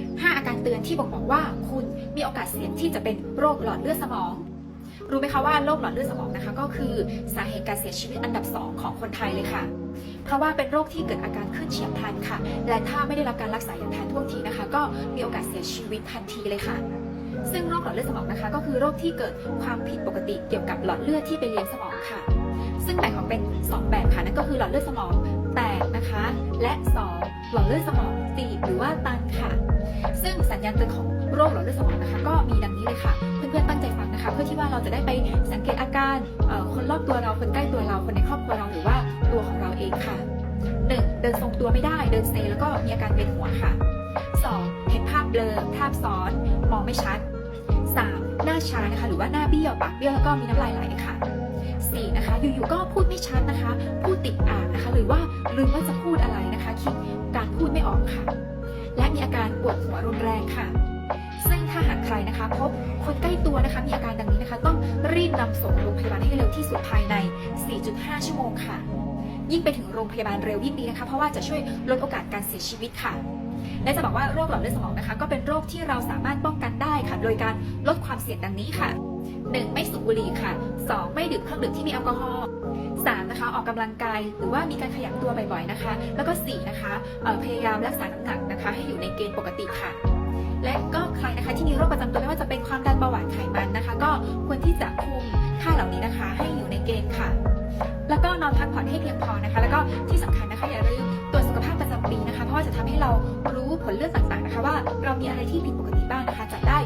5 อาการเตือนที่บ่งบอกว่าคุณมีโอกาสเสี่ยงที่จะเป็นโรคหลอดเลือดสมอง รู้ไหมคะว่าโรคหลอดเลือดสมองนะคะ ก็คือสาเหตุการเสียชีวิตอันดับ 2 ของคนไทยเลยค่ะ เพราะว่าเป็นโรคที่เกิดอาการขึ้นเฉียบพลันค่ะ และถ้าไม่ได้รับการรักษาอย่างทันท่วงทีนะคะ ก็มีโอกาสเสียชีวิตทันทีเลยค่ะซึ่งโรคหลอดเลือดสมองนะคะ ก็คือโรคที่เกิดความผิดปกติเกี่ยวกับหลอดเลือดที่ไปเลี้ยงสมองค่ะ ซึ่งแบ่งออกเป็น 2 แบบค่ะนั่นก็คือหลอดเลือดสมองแตกนะคะ และ 2 หลอดเลือดสมองตีบหรือว่าตันค่ะ ซึ่งสัญญาณเตือนของโรคหลอดเลือดสมองนะคะ ก็มีดังนี้เลยค่ะ เพื่อนๆตั้งใจฟังนะคะ เพื่อที่ว่าเราจะได้ไปสังเกตอาการคนรอบตัวเราคนใกล้ตัวเราคนในครอบครัวเราหรือว่าตัวของเราเองค่ะ 1. เดินทรงตัวไม่ได้เดินเซแล้วก็มีอาการเวียนหัวค่ะ 2. เห็นภาพเบลอภาพซ้อนมองไม่ชัด 3. หน้าชานะคะ หรือว่าหน้าเบี้ยวปากเบี้ยวแล้วก็มีน้ำลายไหลค่ะ 4. นะคะ อยู่ๆก็พูด รือว่าลืมว่าจะพูดอะไรนะคะคิดการพูดไม่ออกค่ะ และมีอาการปวดหัวรุนแรงค่ะ ซึ่งถ้าหากใครนะคะพบคนใกล้ตัวนะคะมีอาการดังนี้นะคะ ต้องรีบนำส่งโรงพยาบาลให้เร็วที่สุดภายใน 4.5 ชั่วโมงค่ะ ยิ่งไปถึงโรงพยาบาลเร็วยิ่งดีนะคะ เพราะว่าจะช่วยลดโอกาสการเสียชีวิตค่ะและจะบอกว่าโรคหลอดเลือดสมองนะคะ ก็เป็นโรคที่เราสามารถป้องกันได้ค่ะ โดยการลดความเสี่ยงดังนี้ค่ะ 1. ไม่สูบบุหรี่ค่ะ 2. ไม่ดื่มเครื่องดื่มที่มีแอลกอฮอล์ 3. นะคะออกกำลังกายหรือว่ามีการขยับตัวบ่อยๆนะคะ แล้วก็ 4. นะคะพยายามรักษาน้ำหนักนะคะ ให้อยู่ในเกณฑ์ปกติค่ะ และก็ใครนะคะที่มีโรคประจำตัวไม่ว่าจะเป็นความดันเบาหวานไขมันนะคะ ก็ควรที่จะคุมค่าเหล่านี้นะคะ ให้อยู่ในเกณฑ์ค่ะ แล้วก็นอนพักผ่อนให้เพียงพอนะคะ แล้วก็ที่สำคัญนะคะอย่าลืมตรวจสุขภาพประจำปีนะคะ เพราะว่าจะทำให้เรารู้ผลเลือดต่างๆนะคะ ว่าเรามีอะไรที่ผิดปกติบ้างนะคะจะได้